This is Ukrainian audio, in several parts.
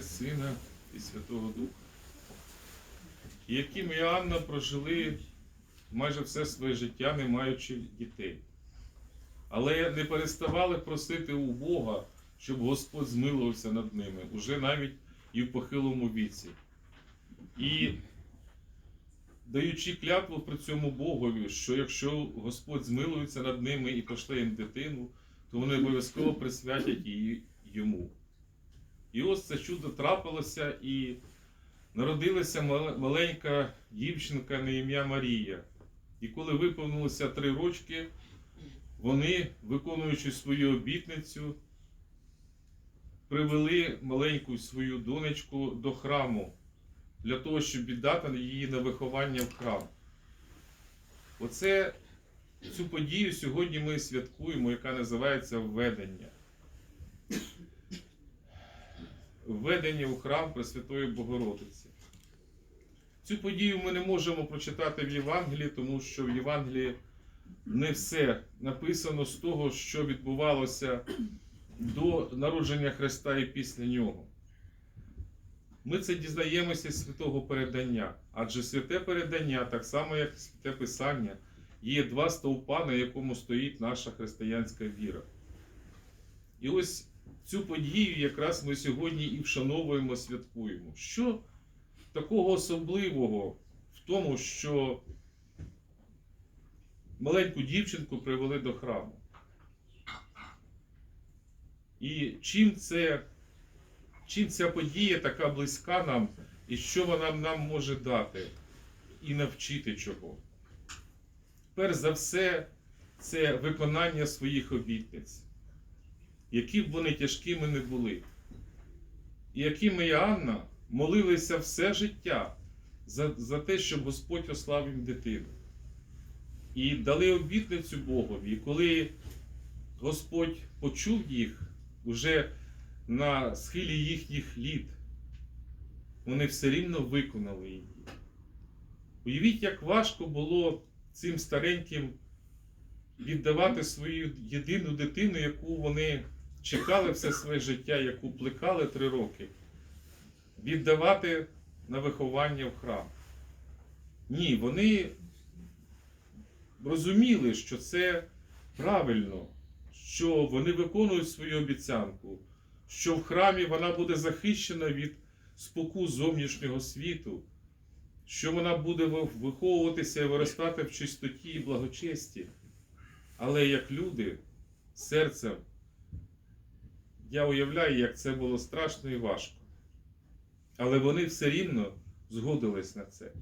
Сина і Святого Духа. Яким і Анна прожили майже все своє життя, не маючи дітей. Але не переставали просити у Бога, щоб Господь змилувався над ними, уже навіть і в похилому віці. І даючи клятву при цьому Богові, що якщо Господь змилується над ними і пошле їм дитину, то вони обов'язково присвятять її йому. І ось це чудо трапилося, і народилася маленька дівчинка на ім'я Марія. І коли виповнилося три рочки, вони, виконуючи свою обітницю, привели маленьку свою донечку до храму для того, щоб віддати її на виховання в храм. Оце цю подію сьогодні ми святкуємо, яка називається введення. Введення у храм Пресвятої Богородиці. Цю подію ми не можемо прочитати в Євангелії, тому що в Євангелії не все написано з того, що відбувалося до народження Христа і після нього. Ми це дізнаємося з святого передання, адже святе передання, так само як святе Писання, є два стовпа, на якому стоїть наша християнська віра. І ось цю подію якраз ми сьогодні і вшановуємо, святкуємо. Що такого особливого в тому, що маленьку дівчинку привели до храму? І чим це, чим ця подія така близька нам, і що вона нам може дати і навчити чого? Перш за все, це виконання своїх обітниць які б вони тяжкими не були. І якими і Анна молилися все життя за, за те, щоб Господь ослав їм дитину. І дали обітницю Богові. І коли Господь почув їх уже на схилі їхніх літ, вони все рівно виконали її. Уявіть, як важко було цим стареньким віддавати свою єдину дитину, яку вони чекали все своє життя, яку плекали три роки, віддавати на виховання в храм. Ні, вони розуміли, що це правильно, що вони виконують свою обіцянку, що в храмі вона буде захищена від спокус зовнішнього світу, що вона буде виховуватися і виростати в чистоті і благочесті. Але як люди серцем, я уявляю, як це було страшно і важко. Але вони все рівно згодились на це.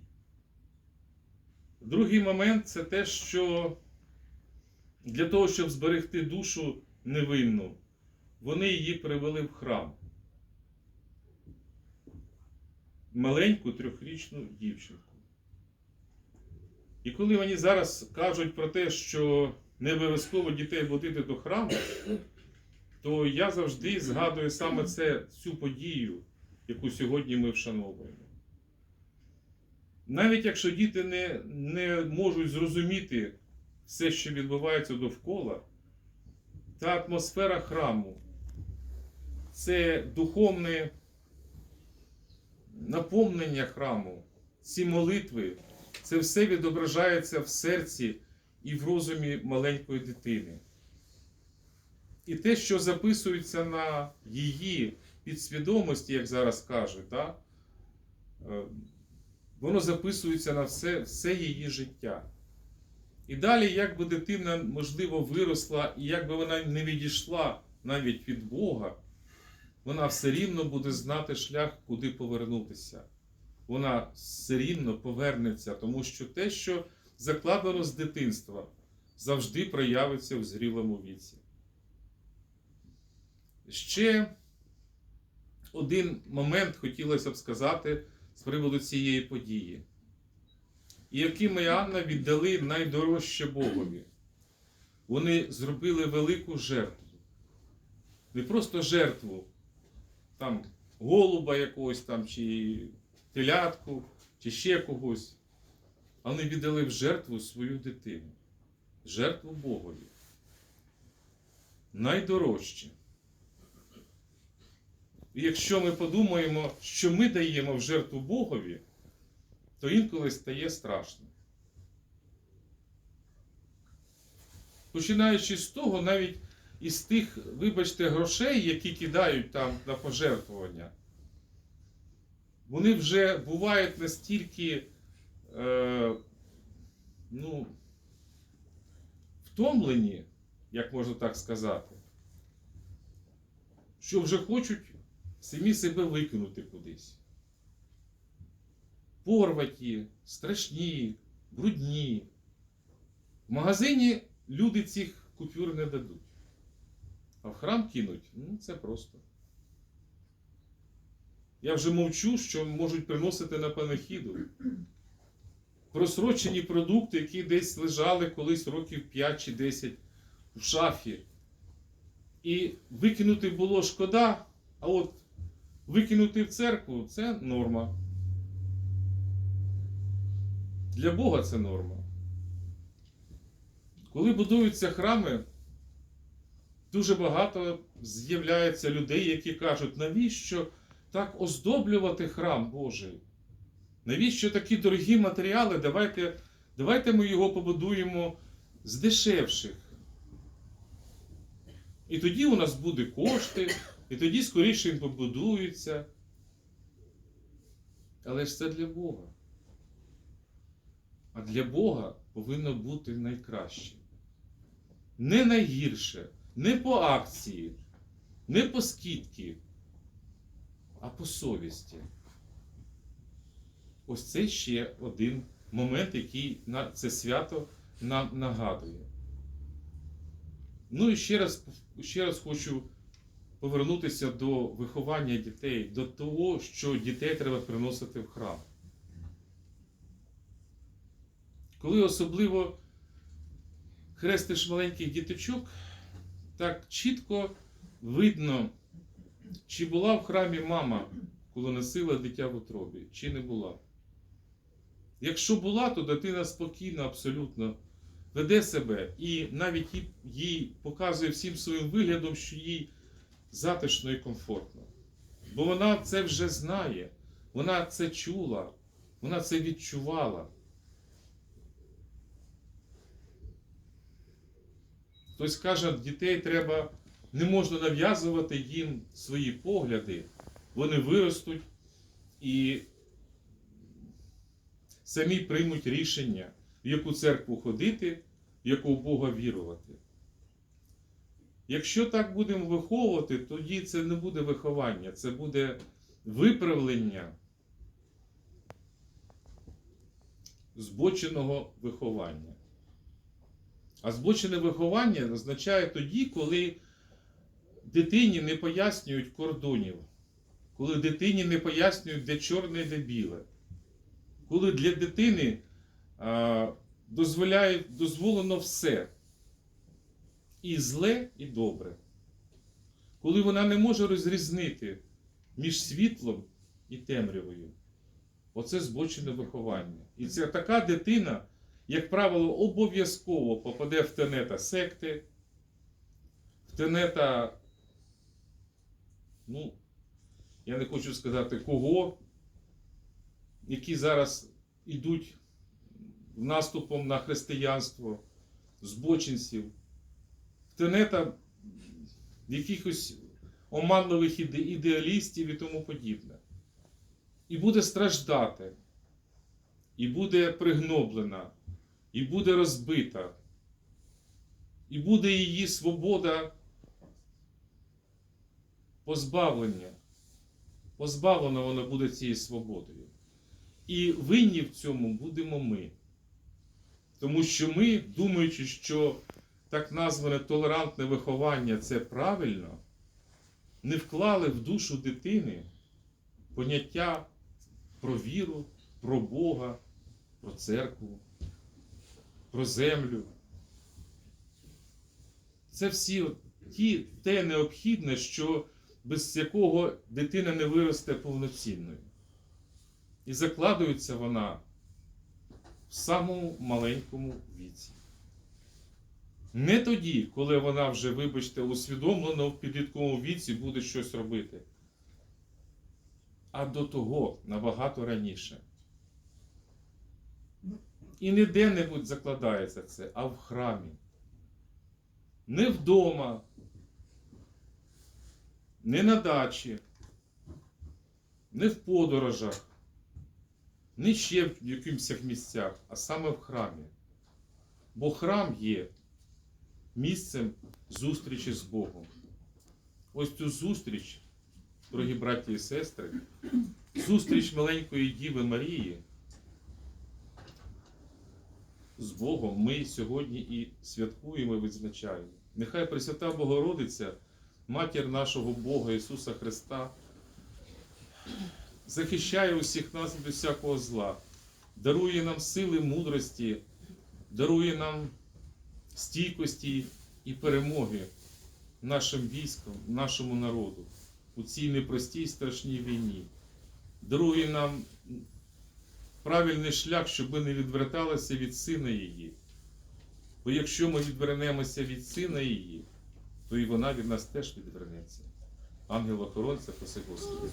Другий момент це те, що для того, щоб зберегти душу невинну, вони її привели в храм. Маленьку трьохрічну дівчинку. І коли вони зараз кажуть про те, що не обов'язково дітей водити до храму, то я завжди згадую саме це, цю подію, яку сьогодні ми вшановуємо. Навіть якщо діти не, не можуть зрозуміти все, що відбувається довкола, та атмосфера храму це духовне наповнення храму, ці молитви, це все відображається в серці і в розумі маленької дитини. І те, що записується на її підсвідомості, як зараз кажуть, да, е, воно записується на все, все її життя. І далі, як би дитина, можливо, виросла, і як би вона не відійшла навіть від Бога, вона все рівно буде знати шлях, куди повернутися. Вона все рівно повернеться, тому що те, що закладено з дитинства, завжди проявиться в зрілому віці. Ще один момент хотілося б сказати з приводу цієї події. Яким і Анна віддали найдорожче Богові. Вони зробили велику жертву. Не просто жертву там голуба якогось там, чи телятку, чи ще когось. А вони віддали в жертву свою дитину. Жертву Богові. Найдорожче. Якщо ми подумаємо, що ми даємо в жертву Богові, то інколи стає страшно. Починаючи з того, навіть із тих, вибачте, грошей, які кидають там на пожертвування, вони вже бувають настільки е, ну, втомлені, як можна так сказати, що вже хочуть самі себе викинути кудись. Порваті, страшні, брудні. В магазині люди цих купюр не дадуть. А в храм кинуть ну це просто. Я вже мовчу, що можуть приносити на панахіду. Просрочені продукти, які десь лежали колись років 5 чи 10 в шафі. І викинути було шкода, а от викинути в церкву це норма. Для Бога це норма. Коли будуються храми, дуже багато з'являється людей, які кажуть, навіщо так оздоблювати храм Божий? Навіщо такі дорогі матеріали? Давайте, давайте ми його побудуємо з дешевших. І тоді у нас буде кошти, і тоді скоріше він побудується. Але ж це для Бога. А для Бога повинно бути найкраще. Не найгірше, не по акції, не по скидці, а по совісті. Ось це ще один момент, який на це свято нам нагадує. Ну і ще раз, ще раз хочу повернутися до виховання дітей, до того, що дітей треба приносити в храм. Коли особливо хрестиш маленьких діточок, так чітко видно, чи була в храмі мама, коли носила дитя в утробі, чи не була. Якщо була, то дитина спокійно, абсолютно веде себе і навіть їй- показує всім своїм виглядом, що їй затишно і комфортно. Бо вона це вже знає, вона це чула, вона це відчувала. Хтось каже, дітей треба, не можна нав'язувати їм свої погляди, вони виростуть і самі приймуть рішення, в яку церкву ходити, в яку Бога вірувати. Якщо так будемо виховувати, тоді це не буде виховання, це буде виправлення збоченого виховання. А збочене виховання означає тоді, коли дитині не пояснюють кордонів, коли дитині не пояснюють, де чорне, де біле, коли для дитини а, дозволяють, дозволено все. І зле, і добре. Коли вона не може розрізнити між світлом і темрявою. Оце збочене виховання. І це така дитина, як правило, обов'язково попаде в тенета секти, в тенета, ну, я не хочу сказати кого, які зараз йдуть наступом на християнство, збочинців, тенета якихось оманливих іде- ідеалістів і тому подібне. І буде страждати, і буде пригноблена, і буде розбита, і буде її свобода позбавлення. Позбавлена вона буде цією свободою. І винні в цьому будемо ми. Тому що ми, думаючи, що так назване толерантне виховання це правильно, не вклали в душу дитини поняття про віру, про Бога, про церкву, про землю. Це всі ті, те необхідне, що без якого дитина не виросте повноцінною. І закладується вона в самому маленькому віці. Не тоді, коли вона вже, вибачте, усвідомлено в підлітковому віці буде щось робити. а до того набагато раніше. І не де-небудь закладається це, а в храмі. Не вдома, не на дачі, не в подорожах, не ще в якихось місцях, а саме в храмі. Бо храм є місцем зустрічі з Богом. Ось цю зустріч, дорогі браті і сестри, зустріч маленької Діви Марії з Богом ми сьогодні і святкуємо і відзначаємо. Нехай Пресвята Богородиця, матір нашого Бога Ісуса Христа, захищає усіх нас від усякого зла, дарує нам сили мудрості, дарує нам стійкості і перемоги нашим військам, нашому народу у цій непростій страшній війні. Дарує нам правильний шлях, щоб ми не відверталися від сина її. Бо якщо ми відвернемося від сина її, то і вона від нас теж відвернеться. Ангел охоронця, проси Господи.